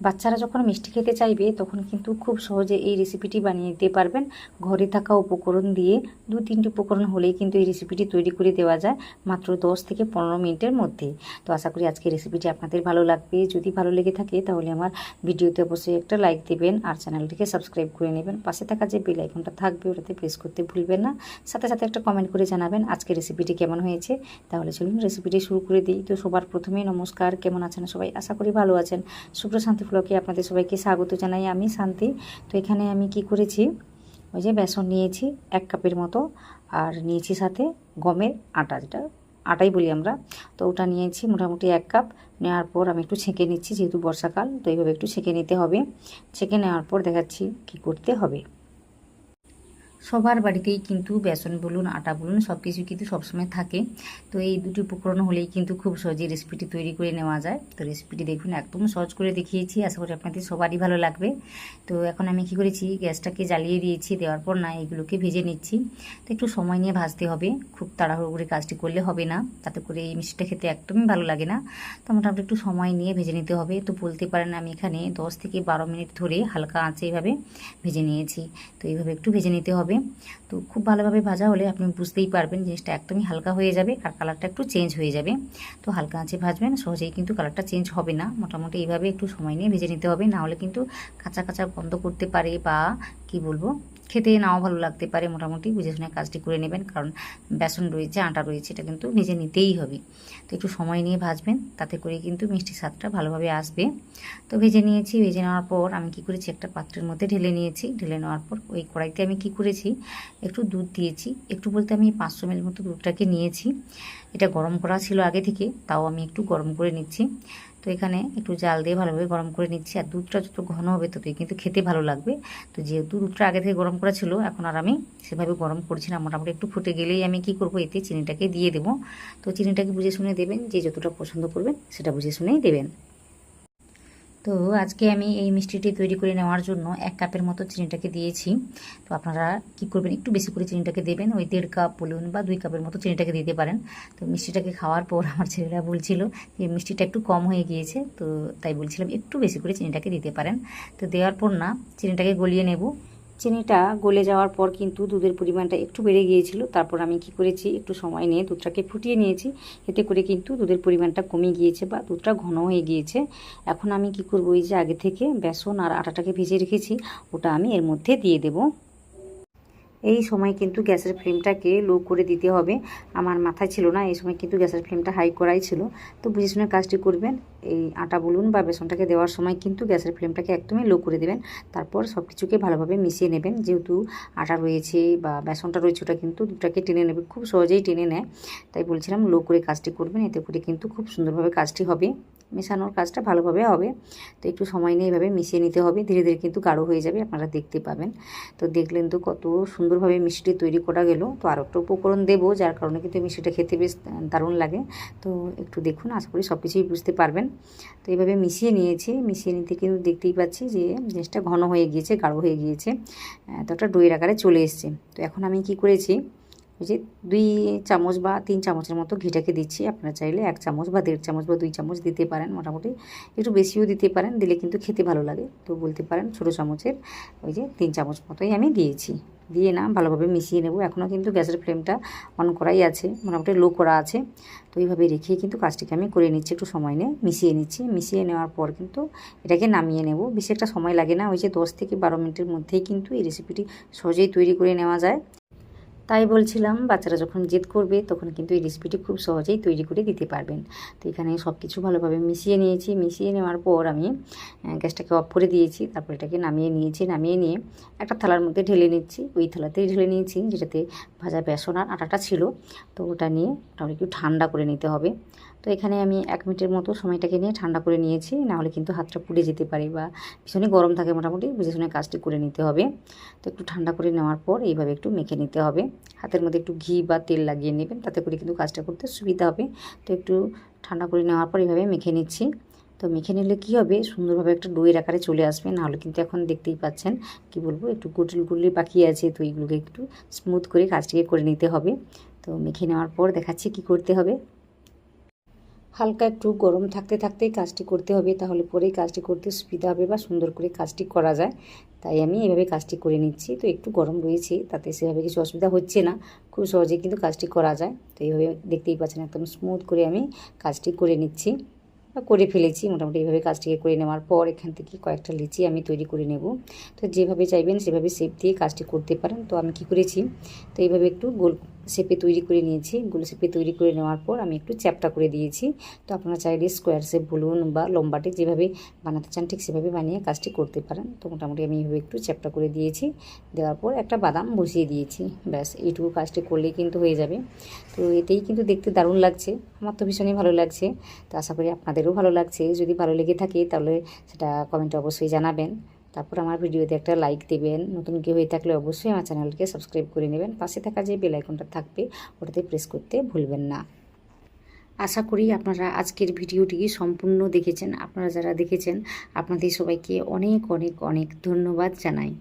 বাচ্চারা যখন মিষ্টি খেতে চাইবে, তখন কিন্তু খুব সহজে এই রেসিপিটি বানিয়ে দিতে পারবেন। ঘরে থাকা উপকরণ দিয়ে দু তিনটি উপকরণ হলেই কিন্তু এই রেসিপিটি তৈরি করে দেওয়া যায় মাত্র দশ থেকে পনেরো মিনিটের মধ্যে। তো আশা করি আজকে রেসিপিটি আপনাদের ভালো লাগবে। যদি ভালো লেগে থাকে, তাহলে আমার ভিডিওতে অবশ্যই একটা লাইক দেবেন আর চ্যানেলটিকে সাবস্ক্রাইব করে নেবেন। পাশে থাকা যে বেল আইকনটা থাকবে, ওটাতে প্রেস করতে ভুলবেন না। সাথে সাথে একটা কমেন্ট করে জানাবেন আজকে রেসিপিটি কেমন হয়েছে। তাহলে চলুন রেসিপিটি শুরু করে দিই। তো সবার প্রথমেই নমস্কার। কেমন আছেন সবাই? আশা করি ভালো আছেন। শুক্র ফ্লকে আপনাদের সবাইকে স্বাগত জানাই আমি শান্তি। তো এখানে আমি কি করেছি? ওই যে বেসন নিয়েছি, এক কাপের মতো, আর নিয়েছি সাথে গমের আটা, যেটা আটাই বলি আমরা। তো ওটা নিয়েছি মোটামুটি এক কাপ। নেওয়ার পর আমি একটু ছেঁকে নিচ্ছি, যেহেতু বর্ষাকাল, তো এইভাবে একটু ছেঁকে নিতে হবে। ছেঁকে নেওয়ার পর দেখাচ্ছি কি করতে হবে। সবার বাড়িতেই কিন্তু বেসন বলুন, আটা বলুন সব কিছু কিন্তু সবসময় থাকে। তো এই দুটি উপকরণ হলেই কিন্তু খুব সহজে রেসিপিটি তৈরি করে নেওয়া যায়। তো রেসিপিটি দেখুন, একদম সহজ করে দেখিয়েছি, আশা করি আপনাদের সবারই ভালো লাগবে। তো এখন আমি কি করেছি, গ্যাসটাকে জ্বালিয়ে দিয়েছি, দেওয়ার পর না এগুলোকে ভেজে নিচ্ছি। তো একটু সময় নিয়ে ভাজতে হবে, খুব তাড়াহুড়ো করে কাজটি করলে হবে না, তাতে করে এই মিষ্টিটা খেতে একদমই ভালো লাগে না। তো মোটামুটি একটু সময় নিয়ে ভেজে নিতে হবে। তো বলতে পারেন আমি এখানে দশ থেকে বারো মিনিট ধরে হালকা আঁচে এইভাবে ভেজে নিয়েছি। তো এইভাবে একটু ভেজে নিতে হবে। তো খুব ভালোভাবে ভাজা হলে আপনি বুঝতেই পারবেন জিনিসটা একদমই হালকা হয়ে যাবে আর কালারটা একটু চেঞ্জ হয়ে যাবে। তো হালকা আঁচে ভাজবেন, সহজেই কিন্তু কালারটা চেঞ্জ হবে না। মোটামুটি এইভাবে একটু সময় নিয়ে ভেজে নিতে হবে। না হলে কিন্তু কাঁচা কাঁচা বন্ধ করতে পারে বা কি বলব? খেতে নাও ভালো লাগতে পারে মোটামুটি, বুঝে শুনে কাজটি করে নেবেন, কারণ বেসন রয়েছে, আটা রয়েছে, এটা কিন্তু ভেজে নিতেই হবে। তো একটু সময় নিয়ে ভাজবেন, তাতে করে কিন্তু মিষ্টি স্বাদটা ভালোভাবে আসবে। তো ভেজে নিয়েছি, ভেজে নেওয়ার পর আমি কি করেছি, একটা পাত্রের মধ্যে ঢেলে নিয়েছি। ঢেলে নেওয়ার পর ওই কড়াইতে আমি কি করেছি, একটু দুধ দিয়েছি। একটু বলতে আমি পাঁচশো মিল মতো দুধটাকে নিয়েছি। এটা গরম করা ছিল আগে থেকে, তাও আমি একটু গরম করে নিচ্ছি। তো এখানে একটু জাল দিয়ে ভালোভাবে গরম করে নিচ্ছি। আর দুধটা যত ঘন হবে ততই কিন্তু খেতে ভালো লাগবে। তো যেহেতু দুধটা আগে থেকে গরম করা ছিল, এখন আর আমি সেভাবে গরম করছি না। মোটামুটি একটু ফুটে গেলেই আমি কি করব, এতে চিনিটাকে দিয়ে দেবো। তো চিনিটাকে বুঝে শুনে দেবেন, যে যতটা পছন্দ করবেন সেটা বুঝে শুনেই দেবেন। তো আজকে আমি এই মিষ্টিটি তৈরি করে নেওয়ার জন্য এক কাপের মতো চিনিটাকে দিয়েছি। তো আপনারা কি করবেন, একটু বেশি করে চিনিটাকে দেবেন, ওই দেড় কাপ বলুন বা দুই কাপের মতো চিনিটাকে দিতে পারেন। তো মিষ্টিটাকে খাওয়ার পর আমার ছেলেরা বলছিল যে মিষ্টিটা একটু কম হয়ে গিয়েছে, তো তাই বলছিলাম একটু বেশি করে চিনিটাকে দিতে পারেন। তো দেওয়ার পর না, চিনিটাকে গলিয়ে নেব। চিনিটা গলে যাওয়ার পর কিন্তু দুধের পরিমাণটা একটু বেড়ে গিয়েছিল। তারপর আমি কি করেছি, একটু সময় নিয়ে দুধটাকে ফুটিয়ে নিয়েছি। এতে করে কিন্তু দুধের পরিমাণটা কমে গিয়েছে বা দুধটা ঘন হয়ে গিয়েছে। এখন আমি কি করব, এই যে আগে থেকে বেসন আর আটাটাকে ভেজে রেখেছি, ওটা আমি এর মধ্যে দিয়ে দেবো। এই সময় কিন্তু গ্যাসের ফ্লেমটাকে লো করে দিতে হবে। আমার মাথায় ছিল না, এই সময় কিন্তু গ্যাসের ফ্লেমটা হাই করাই ছিল। তো বুঝে শুনে কাজটি করবেন, এই আটা বলুন বা বেসনটাকে দেওয়ার সময় কিন্তু গ্যাসের ফ্লেমটাকে একদমই লো করে দেবেন। তারপর সব কিছুকে ভালোভাবে মিশিয়ে নেবেন, যেহেতু আটা রয়েছে বা বেসনটা রয়েছে ওটা কিন্তু দুটাকে টেনে নেবে, খুব সহজেই টেনে নেয়। তাই বলছিলাম লো করে কাজটি করবেন, এতে করে কিন্তু খুব সুন্দরভাবে কাজটি হবে। মেশানোর কাজটা ভালোভাবে হবে। তো একটু সময় নিয়ে এভাবে মিশিয়ে নিতে হবে। ধীরে ধীরে কিন্তু গাঢ় হয়ে যাবে, আপনারা দেখতে পাবেন। তো দেখলেন তো কত সুন্দরভাবে মিষ্টি তৈরি করা গেল। তো আর একটা উপকরণ দেবো, যার কারণে কিন্তু মিষ্টিটা খেতে বেশ দারুণ লাগে। তো একটু দেখুন, আশা করি সব কিছুই বুঝতে পারবেন। তো এইভাবে মিশিয়ে নিয়েছি। মিশিয়ে নিতে কিন্তু দেখতেই পাচ্ছি যে জিনিসটা ঘন হয়ে গিয়েছে, গাঢ় হয়ে গিয়েছে। তো একটা দইয়ের আকারে চলে এসছে। তো এখন আমি কি করেছি ওই যে দুই চামচ বা তিন চামচের মতো ঘিটাকে দিচ্ছি। আপনারা চাইলে এক চামচ বা দেড় চামচ বা দুই চামচ দিতে পারেন মোটামুটি। একটু বেশিও দিতে পারেন, দিলে কিন্তু খেতে ভালো লাগে। তো বলতে পারেন ছোটো চামচের ওই যে তিন চামচ মতোই আমি দিয়েছি। দিয়ে না ভালোভাবে মিশিয়ে নেব। এখনও কিন্তু গ্যাসের ফ্লেমটা অন করাই আছে, মোটামুটি লো করা আছে। তো এইভাবে রেখেই কিন্তু কাজটিকে আমি করে নিচ্ছি, একটু সময় নিয়ে মিশিয়ে নিচ্ছি। মিশিয়ে নেওয়ার পর কিন্তু এটাকে নামিয়ে নেব। বেশি একটা সময় লাগে না, ওই যে দশ থেকে বারো মিনিটের মধ্যেই কিন্তু এই রেসিপিটি সহজেই তৈরি করে নেওয়া যায়। তাই বলছিলাম, বাচ্চারা যখন জেদ করবে, তখন কিন্তু এই রেসিপিটি খুব সহজেই তৈরি করে দিতে পারবেন। তো এখানে সব কিছু ভালোভাবে মিশিয়ে নিয়েছি। মিশিয়ে নেওয়ার পর আমি গ্যাসটাকে অফ করে দিয়েছি। তারপর এটাকে নামিয়ে নিয়েছি। নামিয়ে নিয়ে একটা থালার মধ্যে ঢেলে নিচ্ছি। ওই থালাতেই ঢেলে নিয়েছি, যেটাতে ভাজা বেসন আর আটাটা ছিল। তো ওটা নিয়ে ওটা একটু ঠান্ডা করে নিতে হবে। তো এখানে আমি এক মিনিটের মতো সময়টাকে নিয়ে ঠান্ডা করে নিয়েছি। নাহলে কিন্তু হাতটা পুড়ে যেতে পারে বা ভীষণই গরম থাকে মোটামুটি। বুঝে শুনে কাজটি করে নিতে হবে। তো একটু ঠান্ডা করে নেওয়ার পর এইভাবে একটু মেখে নিতে হবে। হাতের মধ্যে একটু ঘি বা তেল লাগিয়ে নেবেন, তাতে করে কিন্তু কাজটা করতে সুবিধা হবে। তো একটু ঠান্ডা করে নেওয়ার পর এভাবে মেখে নিচ্ছি। তো মেখে নিলে কী হবে? সুন্দরভাবে একটা ডুয়ের আকারে চলে আসবে। নাহলে কিন্তু এখন দেখতেই পাচ্ছেন, কি বলব, একটু গুটুল গুটলি বাকি আছে। তো এইগুলোকে একটু স্মুথ করে কাজটিকে করে নিতে হবে। তো মেখে নেওয়ার পর দেখাচ্ছি কি করতে হবে। হালকা একটু গরম থাকতে থাকতেই কাজটি করতে হবে, তাহলে পরেই কাজটি করতে সুবিধা হবে বা সুন্দর করে কাজটি করা যায়। তাই আমি এভাবে কাজটি করে নিচ্ছি। তো একটু গরম রয়েছে, তাতে সেভাবে কিছু অসুবিধা হচ্ছে না, খুব সহজে কিন্তু কাজটি করা যায়। তো এইভাবে দেখতেই পাচ্ছেন একদম স্মুথ করে আমি কাজটি করে নিচ্ছি করে ফেলেছি। মোটামুটি এইভাবে কাজটিকে করে নেওয়ার পর এখান থেকে কয়েকটা লিচি আমি তৈরি করে নেব। তো যেভাবে চাইবেন সেভাবে শেপ দিয়ে কাজটি করতে পারেন। তো আমি কি করেছি? তো এইভাবে একটু গোল শেপে তৈরি করে নিয়েছি। গোল শেপে তৈরি করে নেওয়ার পর আমি একটু চ্যাপটা করে দিয়েছি। তো আপনারা চাইলে স্কোয়ার শেপ বলুন বা লম্বাটে যেভাবে বানাতে চান, ঠিক সেভাবে বানিয়ে কাজটি করতে পারেন। তো মোটামুটি আমি এইভাবে একটু চ্যাপটা করে দিয়েছি। দেওয়ার পর একটা বাদাম বসিয়ে দিয়েছি। ব্যাস, এইটুকু কাজটি করলেই কিন্তু হয়ে যাবে। তো এতেই কিন্তু দেখতে দারুণ লাগছে। আমার তো ভীষণই ভালো লাগছে। তো আশা করি আপনাদেরও ভালো লাগছে। যদি ভালো লেগে থাকে তাহলে সেটা কমেন্টে অবশ্যই জানাবেন। তারপর আমার ভিডিওতে একটা লাইক দেবেন। নতুন কেউ হয়ে থাকলে অবশ্যই আমার চ্যানেলকে সাবস্ক্রাইব করে নেবেন। পাশে থাকা যে বেলাইকনটা থাকবে, ওটাতে প্রেস করতে ভুলবেন না। আশা করি আপনারা আজকের ভিডিওটি সম্পূর্ণ দেখেছেন। আপনারা যারা দেখেছেন, আপনাদের সবাইকে অনেক অনেক অনেক ধন্যবাদ জানাই।